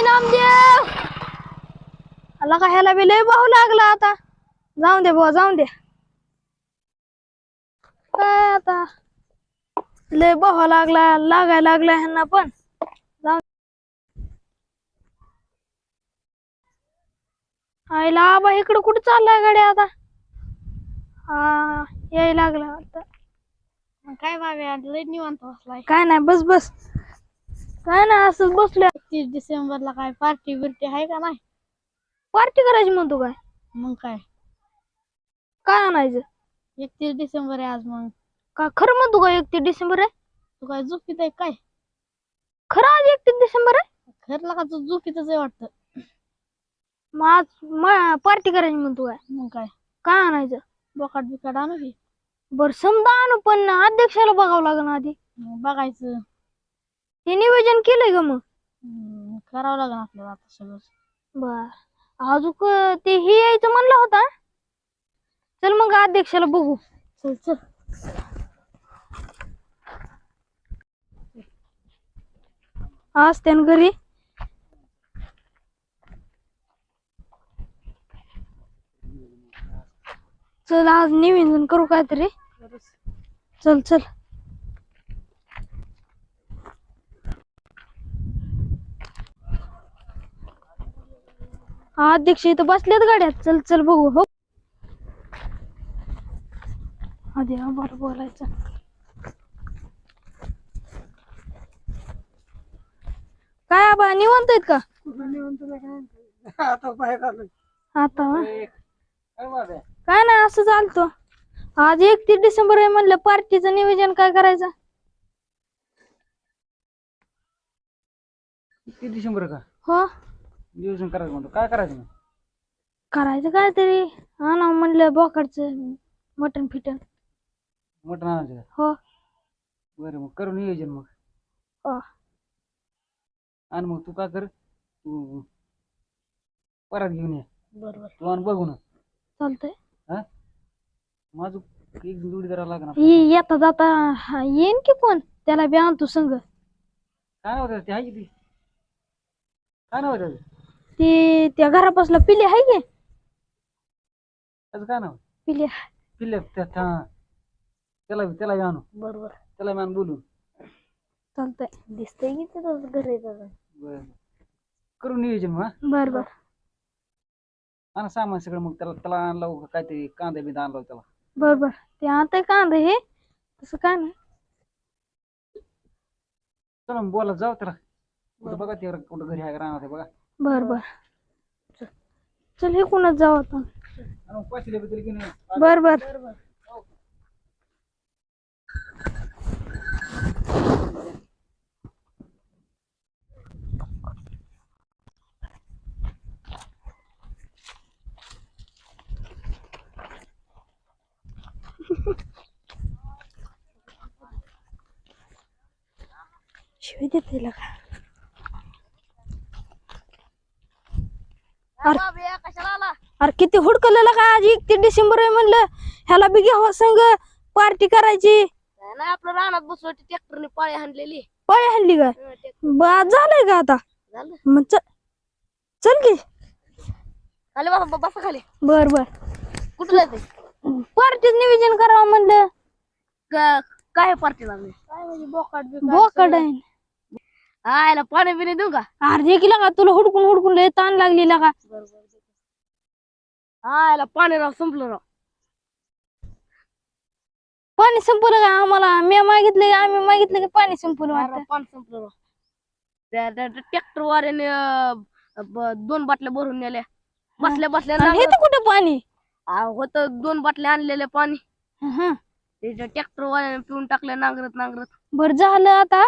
ए नामदेव आला का ह्याला बी लय भाऊ लागला आता. जाऊन दे बुवा जाऊन दे. काय आता? लय भाऊ लागला लागायला लागला ह्यांना पण. जाऊन आईला आबा इकडं कुठं चाललाय गाडी आता? हा यायला लागला आता. काय बाबा लय निवांत बसलाय. काय नाही बस बस. काय नाही असंच बसलोय. तीस डिसेंबरला काय पार्टी बिर्टी आहे का नाही? पार्टी करायची म्हणतो काय? मग काय? काय आणायचं? एकतीस डिसेंबर आहे आज मग. का खरं म्हणतो का एकतीस डिसेंबर आहे? तू काय झोपीत आहे काय? खरं आज एकतीस डिसेंबर आहे? खरला का तू झोपीतच आहे वाटतं? मग आज पार्टी करायची म्हणतो काय? मग काय? काय आणायचं? बोकाट बिकाट आणू की? बर समजा आणू पण अध्यक्षाला बघावं लागेल आधी. मग बघायचं. हे नियोजन केलंय का मग. हम्म, करावं लागेल आपल्याला आता सगळं बर. अजून ते हे यायचं म्हणलं होता? चल मग अध्यक्षाला बघू. चल चल. आज त्यान घरी. चल आज निवेदन करू काहीतरी. चल चल. अध्यक्ष इथं बसलेत गाड्यात. चल चल बघू हो. आधी बरं बोलायचं. काय आबा निवांत आहेत का? आता बाहेर आलोय. आता वा? काय नाही असं चालतो. आज एकतीस डिसेंबर आहे म्हणलं पार्टीचं नियोजन काय करायचं? किती डिसेंबर का? हो. नियोजन करायचं म्हणतो. काय करायचं मग? करायचं काहीतरी. हा ना म्हणलं बोकडचं मटन फिटन. मटण आणायचं का? हो. बरं मग करू नियोजन मग. हो. आणि मग तू काय कर? तू परत घेऊन ये. बरोबर. तू आण बघू ना चालतंय. हा? माझं एक जोडीदार लागणार ये- येता जाता. हा, येईन की कोण? त्याला बी आणतो संग. काय नाव त्याचं? ते आहे की ती? काय नाव आहे त्याचं? ते त्या घरापासला पिले आहे की? त्याचं काय नाव? पिले पिल्ल्या त्या त्या- त्याला त्याला बी आणू. बरोबर. त्याला बी बोलून चालतंय. दिसतंय की तिथं घर आहे त्याचं. बरं. करू नियोजन मग हा? बर बर आण सामान सगळं मग त्याला त्याला आणलं काहीतरी कांदा बिंदा आणला त्याला. बर बर ते आणतंय कांदा हे. तसं काय नाही. चला मग बोला जाऊ त्याला. कुठं बघा ते कुठं घरी आहे का राहणार बघा. बर बर. चल हे कोणाच जाऊ आपण बर बर. शिवाय देते का? अरे कशाला आला? अरे किती हुडकलेलं का आज? एकतीस डिसेंबर आहे म्हणलं. ह्याला बी घ्यावं संग. पार्टी करायची. नाही आपलं रानात बसलो ट्रॅक्टरने पाळी हाणलेली. पळे हल्ली काय? बा झालंय का आता? मग चल चल की. खाली बसा बसा खाली. बर बर. कुठलं ते? पार्टीच नियोजन करावं म्हणलं. काय पार्टी लागली काय म्हणजे बोकाट बोकड आहे आयला पाणी बिणी देऊ का? अर्धे किला का तुला हुडकून हुडकून लय ताण लागली का आयला पाणी राव संपलं राव. पाणी संपलं का आम्हाला? मी मागितलं की आम्ही मागितलं की पाणी संपलं वाटतं. पाणी संपलं राव. त्या ट्रॅक्टर वाऱ्याने दोन बाटल्या भरून नेल्या. बसल्या बसल्या कुठं पाणी? होत दोन बाटल्या आणलेल्या पाणी. ट्रॅक्टर वाऱ्याने पिऊन टाकल्या नांगरत नांगरत. बर झालं आता.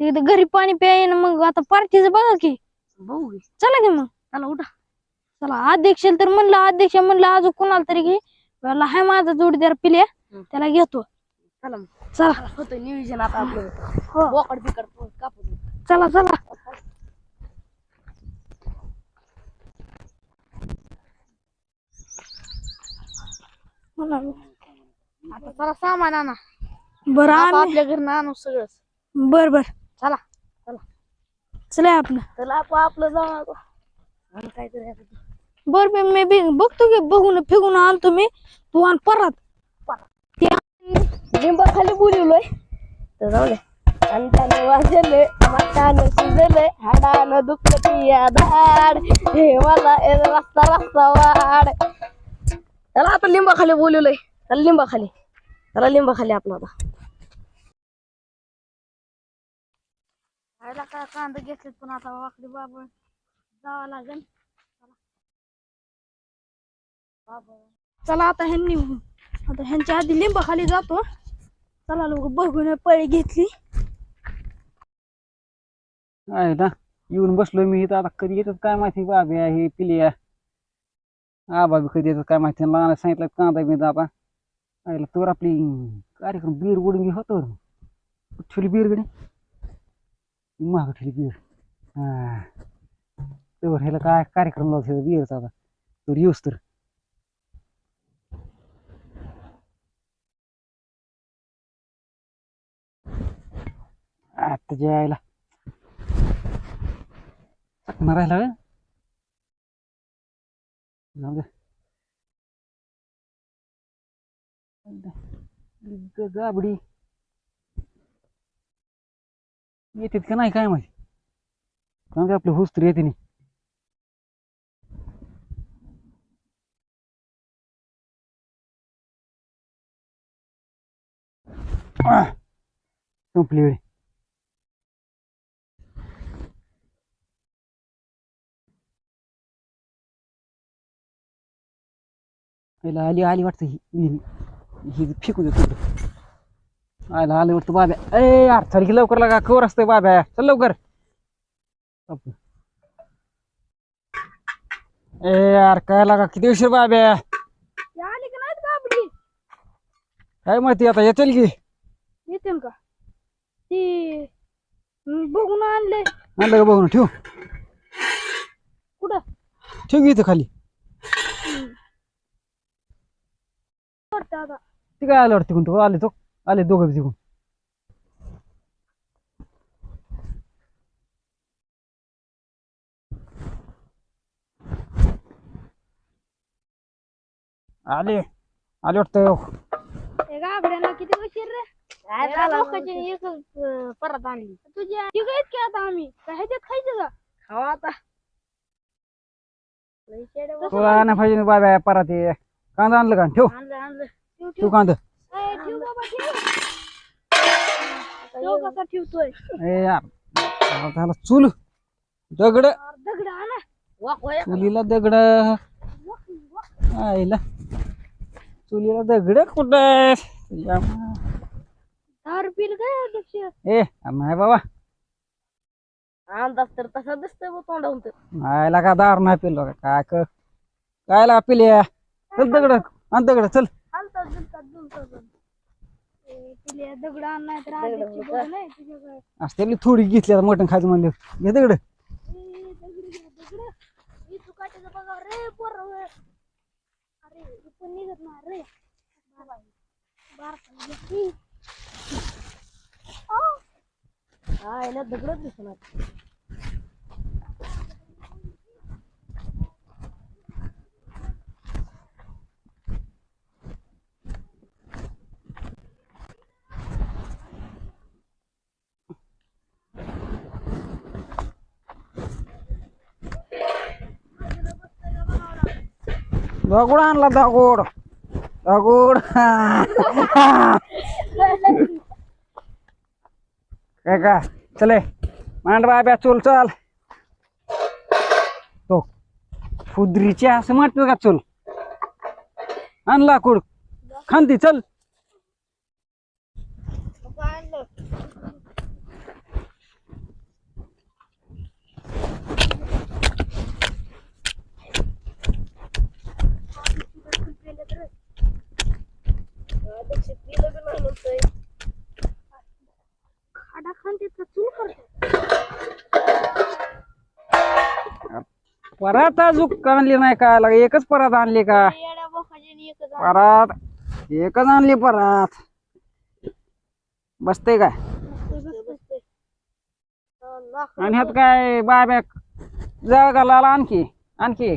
ते इथं घरी पाणी प्यायन मग आता पार्टीचं बघा की. बघू की. चला की मग. चला उठा. चला अध्यक्ष तर म्हणलं अध्यक्ष म्हणलं अजून कोणाला तरी घे. म्हणलं हाय माझा जोडीदार पिल्या. त्याला घेतो. चला मग. चला. होतं नियोजन आता आपलं. हो. बोकड बिकड कापून. चला चला. मला आता चला सामान आणा. बरं आम्ही आपल्या घरनं आणू सगळंच. बर बर. चला चला. आपलं चला आपण आपलं जाऊ आता. आणि ते. बर मी मी बी बघतो की बघून फिरून आलतो मी. तू आण परत. लिंबाखाली बोलवलोय. तर जाऊ दे. आणि त्यानं वाजले मटानं शिजले हाडानं दुखलं या धाड. हे मला ए रस्ता रस्ता वाड. त्याला आता लिंबाखाली बोलवलोय. त्याला लिंबाखाली. त्याला लिंबाखाली आपला आता. आईला काय कांदा घेतलेत पण आता वाकडी बाबा जावं लागेल. चला. आता ह्यांनी आता ह्यांच्या आधी लिंबा खाली जातो. चला लोक बघून पळी घेतली. आहे ना येऊन बसलो मी इथं. आता कधी येतात काय माहिती बाबी आहे पिलिया. हा बाबी कधी येतात काय माहिती. लहान सांगितलं कांदा बिंदा आता. आईला तर आपली कार्यक्रम बीर उडून होतो. ठेवली बीर गडी माग ठेली बीर हा तर ह्याला काय कार्यक्रम लावतो बीरचा आता तर येऊस तर आता जायला चकना राहिला जाऊ ग- गाबडी येतात का नाही काय माहिती? कारण दे आपलं हुस तर येते नाही संपली वेळ. पहिला आली आली वाटतं ही. ही- देतो. फेकू आयला आलं वाटतं बाब्या. ए यार चल की लवकर लागा कवर असतंय बाब्या. चल लवकर. ए यार काय लागा किती उशीर बाब्या. आली का नाहीत काय माहिती आता येतील की? येते का? ती बघून आणले आणलं का बघून? ठेव. कुठं? ठेव की इथं खाली. ती काय आलं वाटतं तिकडून? तो आले तो. आले दोघं तिकडून आले आले वाटतं. गाबड्याला किती उशीर रे? याला? लोकांची अं, परत आणली. तुझ्या ठीक आहेत की आता आम्ही? काय ह्याच्यात खायचं का? खावा आता. लई शेडे बा. तो आणा पाहिजे बाबा परत ये. कांदा आणलं का? ठेव. आणलं आणलं. ठेव ठेव ठेव कांदा. ए, ठेव बाबा ठेव? ठेव कसा ठेवतोय? ए यार आता त्याला चूल. दगड. दगड आणा. चुलीला दगड. आईला. चुलीला दगड कुठं काय अध्यक्ष? ए नाही बाबा. अंदाज तर तसा दिसतोय बा तोंडाहून तर. आईला का दार नाही पिलो का? काय कर? काय ला पिल्या? चल दगड. आण दगड चल. तिला दगड तर नाही तुझ्याकडे आपली थोडी घेतली आता मटण खायचं म्हणलं. घे दगड. ए, दगड बघा रे पोरं. अरे हे पण निघत नाही रे. आ, हा याला दगडच दिसणार दगड आणला दगड. दगड. काय का? चले मांड बाब्या चोल चल. तो फुदरीची असं म्हटलं का चोल? आणला कुड. खांदी चल. अध्यक्ष पिलं चूल करतो परत अजून आणली नाही का? लगा एकच परत आणली का? येड्या बोकाजीने एकच परत एकच आणली परत. बसते काय? बसतोय, आणि ह्यात काय बाब्या? जळ घालायला आणखी आणखी.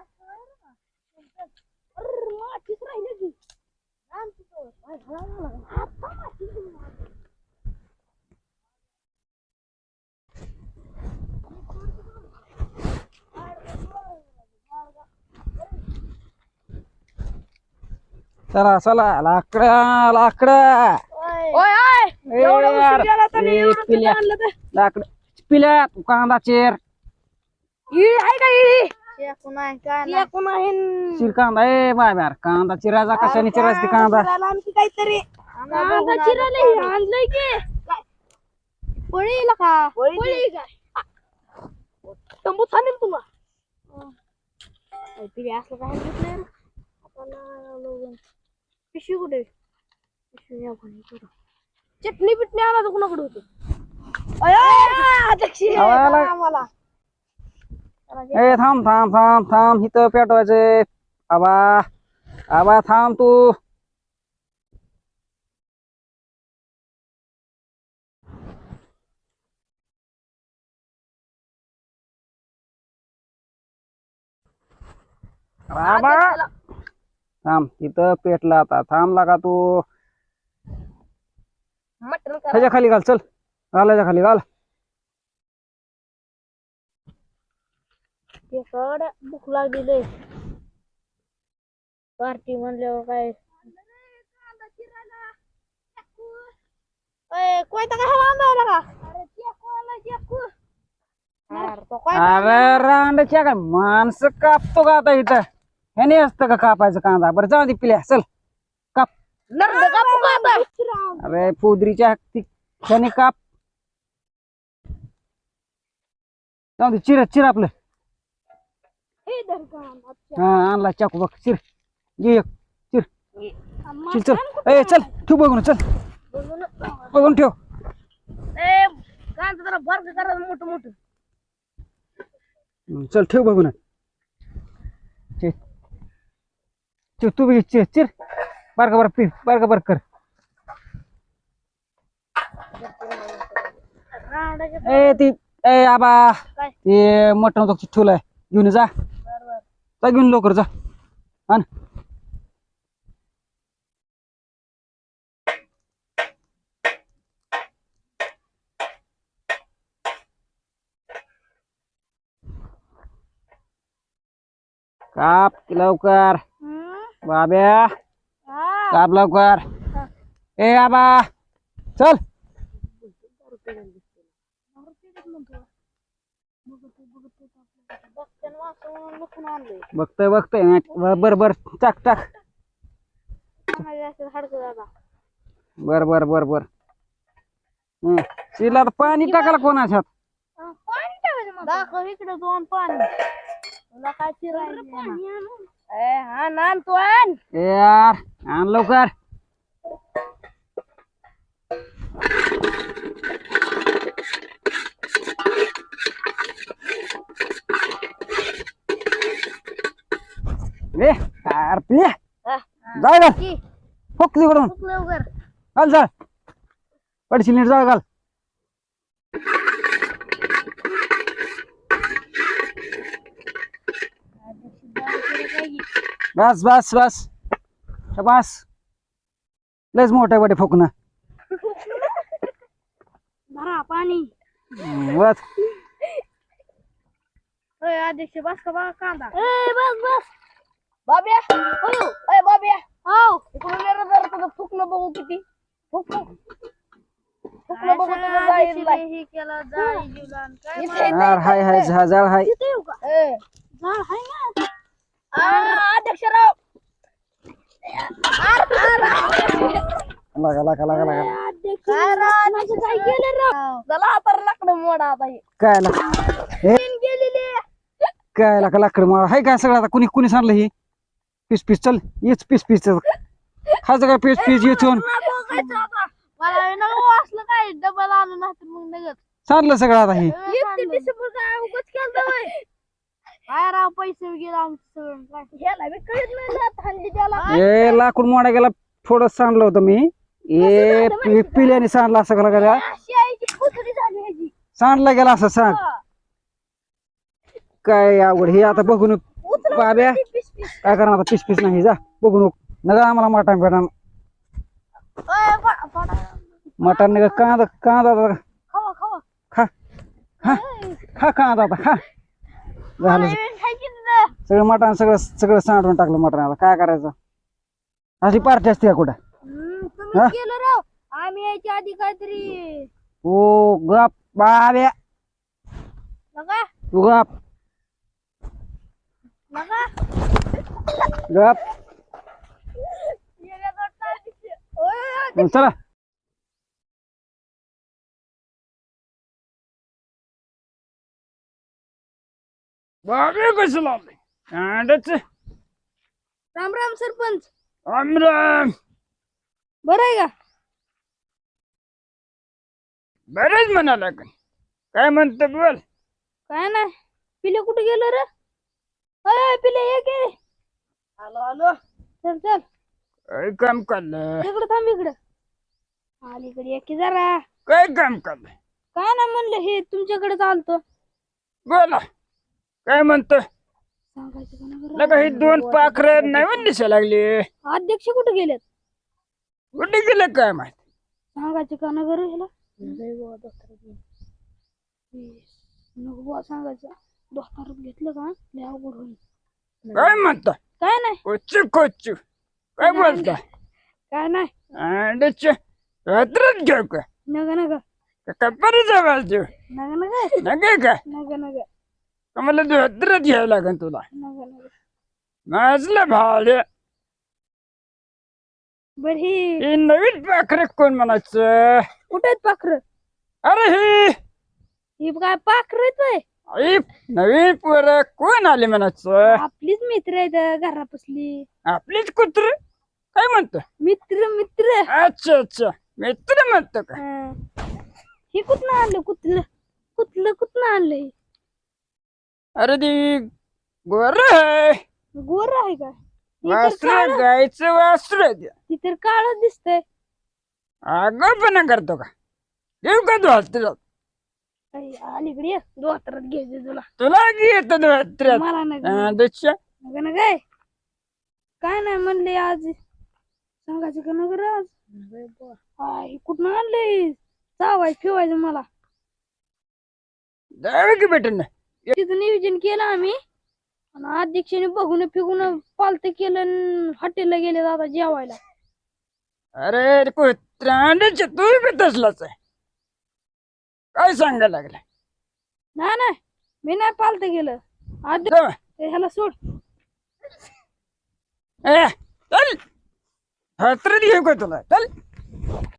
चला चला लाकडं लाकडं. ओय ओय लाकडं. पिल्या तू कांदा चेर. इळी आहे का इळी एकूण आहे चिर कांदा ए बाब्या कांदा चिरायचा कशाने चिरायचा ते कांदा? आणखी काहीतरी. कांदा चिरायला आणलंय की. पळीला का? पळी काय तंबू थांबेल तुला. पिढी असलं काय पिशवी कुठे पिशवी आपण करू. चटणी पिटणी आणा तर कुणाकडे होतो? अध्यक्ष आवाला- आम्हाला. ए थांब थांब थांब थांब इथं पेटवायचंय. आबा आबा थांब तू. आबा. थांब इथं पेटला आता. थांबला का तू. मटण करा. ह्याच्या खाली घाल चल. घालायच्या खाली घाल. तिकड भूक लागलेली पार्टी म्हणल्यावर काय? अय, कोयता कशाला का? अरे, तो काय अरे रांडच्या काय माणसं कापतो का आता इथं? ह्याने असतं का कापायचं कांदा? बरं जाऊ दे पिल्या चल. काप. नरड कापू का आता? अरे पोदरीच्या हत्ती ह्याने काप. जाऊ दे चिर चिर आपलं. हा आणला चाकू बघ चिर. घे एक चिर. चिर चल. ए चल ठेव बघून चल. बघू ना. बघून ठेव. ए, कांदा जरा बारक करा मोठं मोठं. हम्म, चल ठेव बघून. चिर तू बी चिर चिर बारका बारक पी बारका बारक कर. ए ती ए आबा? ते मटण तो ठेवलाय. घेऊन जा. जा घेऊन लवकर जा. आण काप की लवकर. बाब्या काप लवकर. ए आबा चल. बघतोय बघतोय बर बर टाक टाक. बर बर बर बर. शिला पाणी टाकायला कोणाच्या दाखव इकडे दोन पाणी. तुला काय चिरायचं ए हा नान तू आण ए यार आण लवकर. ए यार प्ले हा, जाळ घाल. की, फुक तिकडून खूप लवकर घाल जाळ पडशील नीट जाळ घाल. बस बस बस. बस लयच मोठं बटे फुकणं. भरा पाणी. बस ओय अध्यक्ष बस का बघा कांदा? ए बस बस. बाब्या हो. ए बाब्या. हो इकडून जरा तुझं फुकणं बघू किती. फुक फुक फुकणं बघू तुझं जाईल बाई. हे केलं जाळी जुलान काय इथे येते. यार हाय हाय झा जाळ हाय. तिथे येऊ का? ए, जाळ हाय ना आ, अध्यक्षराव. लागा लागा लागा लागा. काय राव? चला लाकडं मोडा हे. काय लाग हे? गेलेले. काय लागा लाकड मला हाय काय सगळं आता? कुणी कुणी सांगलं ही? पीस पीस चल. येच पीस पीस. खायचं काय पीस पीस येथून? मला नको असलं काय? डबल आणून मग नगत सांडलं सगळं आता हे. एकतीस डिसेंबर काय उगाच केलं होय? काय राव पैसे गेला आमचं सगळं काय? ह्याला बी कळत नाही ना थंडी त्याला. ए लाकूड मोडा गेला थोडं सांडलं होतं मी. ए पि- पिल्याने सांडला असं अशी आईची झाली ह्याची. सांडला गेला असं सांड. काय आवड हे आता बघून बाब्या पिस पिस काय करणार आता? पिस पिस नाही जा बघून नका. आम्हाला मटण भेटण. मटण नका कांदा कांदा खावा खावा. खा खा खा कांदा आता खा. झालं. सगळं मटण सगळं सगळं सांडून टाकलं मटण आता काय करायचं? अशी पार्टी असते का कुठं? हा? आम्ही यायच्या आधी काहीतरी ओ गप बाब्या. नका तू गप. नका गप. ओय, ओय, चला. बाबे कसं कांडाच राम राम सरपंच। राम राम। बरं आहे का? बरेच म्हणाला का? काय म्हणतो बोल? काय नाही. पिले कुठे गेलं रे? अय पिले ये के आलो आलो. चल चल. काय काम काढलं? इकडे थांब इकडे. अलीकडे ये की जरा. काय काम काढलं? काय ना म्हणलं हे तुमच्याकडे चालतो बोला. काय म्हणतो सांगायचं का लगा हे दोन पाखर नवीन दिसायला लागली? अध्यक्ष कुठे गेलेत? कुठे गेलं काय माहीत? सांगायचं का ना बरं ह्याला? नको बुवा सांगायचं. दोस्तारात घेतलं का? लय अवघड होईल. काय म्हणता काय नाही. काय बोलता काय नाही. घेऊ का? नका नका कपारीचा वाज नगे का? नका नका का मला रात्रच घ्यावं लागेल तुला. माझलं भाले बर ही हे नवीन पाखरे कोण म्हणायचं? कुठे पाखरं? अरे हे! ही काय पाखरं आहेत आई नवीन पोर कोण आले म्हणायचं? आपलीच मित्र आहेत घरापसली. आपलीच कुत्र? काय म्हणतो? मित्र मित्र. अच्छा अच्छा. मित्र म्हणतो का? हा. हे कुठनं आणलं? कुठलं? कुठलं कुठनं आणलं हे अरे ती गोर आहे. गोर आहे का? वासर गायचं वासर आहे. ते. ती तर काळच दिसतंय. आगाऊपणा करतो का? येऊ का धोत्र्यात आई, अलीकडे ये. घ्यायचं तुला. तुला येत धोत्र्यात मला नाही दुसऱ्या नका ना काय काय नाही म्हणले आज? सांगायचं का नगर आज? आई कुठनं आणलंय चावाय फिवायचं मला. जाऊ की भेटून. तिथं नियोजन केलं आम्ही. आणि अध्यक्षाने बघून फिगून पालत केलं हॉटेलला गेले दादा जेवायला. अरे कुत्र्याच्या तू बी तसलाच आहे. काय सांगायला लागला? नाही नाही. मी नाही पालत गेलं. अध्यक्ष. ह्याला सोड. ए, चल. धोत्र्यात घेऊ का तुला? चल.